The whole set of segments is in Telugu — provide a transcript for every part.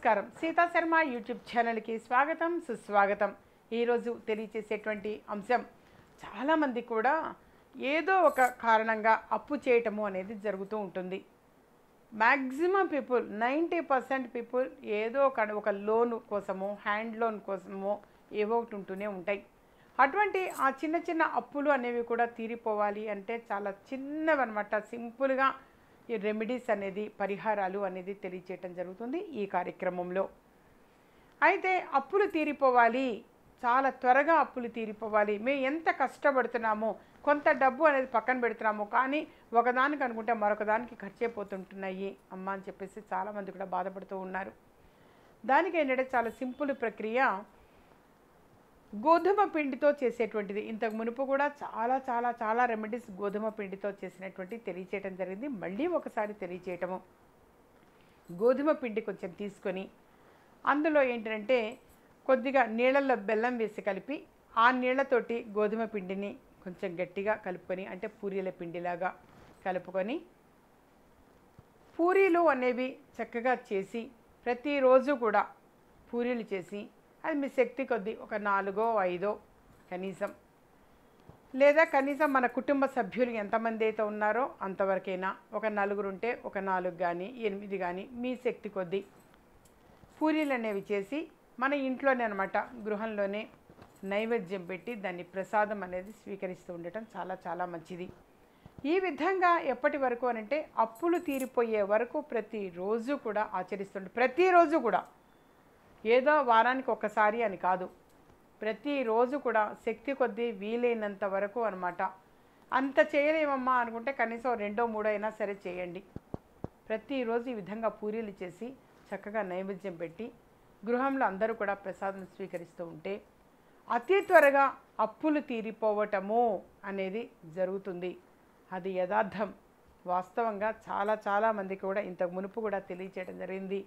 నమస్కారం. సీతా శర్మ యూట్యూబ్ ఛానల్కి స్వాగతం సుస్వాగతం. ఈరోజు తెలియచేసేటువంటి అంశం చాలామంది కూడా ఏదో ఒక కారణంగా అప్పు చేయటము అనేది జరుగుతూ ఉంటుంది. Maximum people ninety percent people ఏదో ఒక ఒక లోన్ కోసమో హ్యాండ్ లోన్ కోసమో ఏవో ఒకటి ఉంటూనే ఉంటాయి. అటువంటి ఆ చిన్న చిన్న అప్పులు అనేవి కూడా తీరిపోవాలి అంటే చాలా చిన్నవన్నమాట. సింపుల్గా ఈ రెమెడీస్ అనేది పరిహారాలు అనేది తెలియచేయటం జరుగుతుంది ఈ కార్యక్రమంలో. అయితే అప్పులు తీరిపోవాలి. చాలా త్వరగా అప్పులు తీరిపోవాలి. మేము ఎంత కష్టపడుతున్నామో కొంత డబ్బు అనేది పక్కన పెడుతున్నాము కానీ ఒకదానికి అనుకుంటే మరొకదానికి ఖర్చు అయిపోతుంటున్నాయి అమ్మ అని చెప్పేసి చాలామంది కూడా బాధపడుతూ ఉన్నారు. దానికి ఏంటంటే చాలా సింపుల్ ప్రక్రియ. గోధుమ పిండితో చేసేటువంటిది. ఇంతకు మునుపు కూడా చాలా చాలా చాలా రెమెడీస్ గోధుమ పిండితో చేసినటువంటి తెలియచేయటం జరిగింది. మళ్ళీ ఒకసారి తెలియచేయటము. గోధుమ పిండి కొంచెం తీసుకొని అందులో ఏంటంటే కొద్దిగా నీళ్ళల్లో బెల్లం వేసి కలిపి ఆ నీళ్ళతోటి గోధుమ పిండిని కొంచెం గట్టిగా కలుపుకొని అంటే పూరీల పిండిలాగా కలుపుకొని పూరీలు అనేవి చక్కగా చేసి ప్రతిరోజు కూడా పూరీలు చేసి అది మీ శక్తి కొద్దీ ఒక నాలుగో ఐదో కనీసం. లేదా కనీసం మన కుటుంబ సభ్యులు ఎంతమంది అయితే ఉన్నారో అంతవరకైనా ఒక నలుగురు ఉంటే ఒక నాలుగు కానీ ఎనిమిది కానీ మీ శక్తి కొద్దీ. పూరీలు అనేవి చేసి మన ఇంట్లోనే అనమాట గృహంలోనే నైవేద్యం పెట్టి దాన్ని ప్రసాదం అనేది స్వీకరిస్తూ ఉండటం చాలా చాలా మంచిది. ఈ విధంగా ఎప్పటి వరకు అనంటే అప్పులు తీరిపోయే వరకు ప్రతిరోజు కూడా ఆచరిస్తుండే ప్రతిరోజు కూడా. ఏదో వారానికి ఒక్కసారి అని కాదు. ప్రతిరోజు కూడా శక్తి కొద్దీ వీలైనంత వరకు అనమాట అంత చేయలేమమ్మా అనుకుంటే కనీసం రెండో మూడో అయినా సరే చేయండి. ప్రతిరోజు ఈ విధంగా పూరీలు చేసి చక్కగా నైవేద్యం పెట్టి గృహంలో అందరూ కూడా ప్రసాదం స్వీకరిస్తూ ఉంటే అతి త్వరగా అప్పులు తీరిపోవటము అనేది జరుగుతుంది. అది యథార్థం. వాస్తవంగా చాలా చాలా మందికి కూడా ఇంతకు మునుపు కూడా తెలియచేయడం జరిగింది.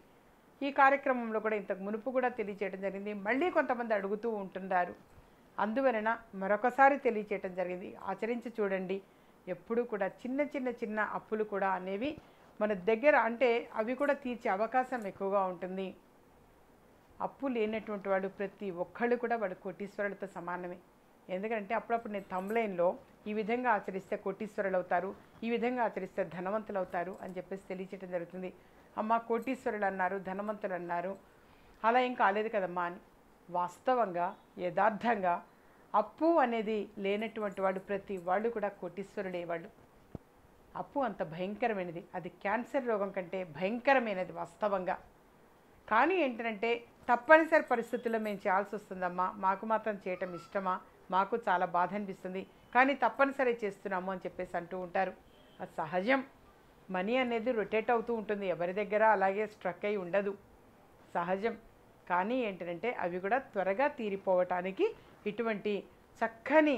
ఈ కార్యక్రమంలో కూడా ఇంతకు మునుపు కూడా తెలియచేయడం జరిగింది. మళ్ళీ కొంతమంది అడుగుతూ ఉంటున్నారు. అందువలన మరొకసారి తెలియచేయటం జరిగింది. ఆచరించి చూడండి. ఎప్పుడూ కూడా చిన్న చిన్న చిన్న అప్పులు కూడా అనేవి మన దగ్గర అంటే అవి కూడా తీర్చే అవకాశం ఎక్కువగా ఉంటుంది. అప్పు లేనటువంటి వాడు ప్రతి ఒక్కళ్ళు కూడా వాడు కోటీశ్వరులతో సమానమే. ఎందుకంటే అప్పుడప్పుడు నేను తమ్లైన్లో ఈ విధంగా ఆచరిస్తే కోటీశ్వరులు అవుతారు ఈ విధంగా ఆచరిస్తే ధనవంతులు అవుతారు అని చెప్పేసి తెలియచేయడం జరుగుతుంది. అమ్మ కోటీశ్వరులు అన్నారు ధనవంతులు అన్నారు అలా ఏం కాలేదు కదమ్మా అని. వాస్తవంగా యథార్థంగా అప్పు అనేది లేనటువంటి వాడు ప్రతి వాళ్ళు కూడా కోటీశ్వరుడే వాళ్ళు. అప్పు అంత భయంకరమైనది. అది క్యాన్సర్ రోగం కంటే భయంకరమైనది వాస్తవంగా. కానీ ఏంటంటే తప్పనిసరి పరిస్థితుల్లో మేము చేయాల్సి వస్తుందమ్మా. మాకు మాత్రం చేయటం ఇష్టమా? మాకు చాలా బాధ అనిపిస్తుంది. కానీ తప్పనిసరి చేస్తున్నాము అని చెప్పేసి అంటూ ఉంటారు. అది సహజం. మనీ అనేది రొటేట్ అవుతూ ఉంటుంది. ఎవరి దగ్గర అలాగే స్ట్రక్ అయి ఉండదు. సహజం. కానీ ఏంటంటే అవి కూడా త్వరగా తీరిపోవటానికి ఇటువంటి చక్కని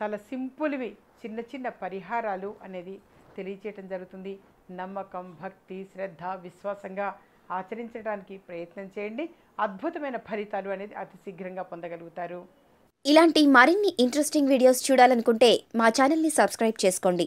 చాలా సింపుల్వి చిన్న చిన్న పరిహారాలు అనేది తెలియచేయటం జరుగుతుంది. నమ్మకం భక్తి శ్రద్ధ విశ్వాసంగా ఆచరించడానికి ప్రయత్నం చేయండి. అద్భుతమైన ఫలితాలు అనేది అతి శీఘ్రంగా పొందగలుగుతారు. ఇలాంటి మరిన్ని ఇంట్రెస్టింగ్ వీడియోస్ చూడాలనుకుంటే మా ఛానల్ని సబ్స్క్రైబ్ చేసుకోండి.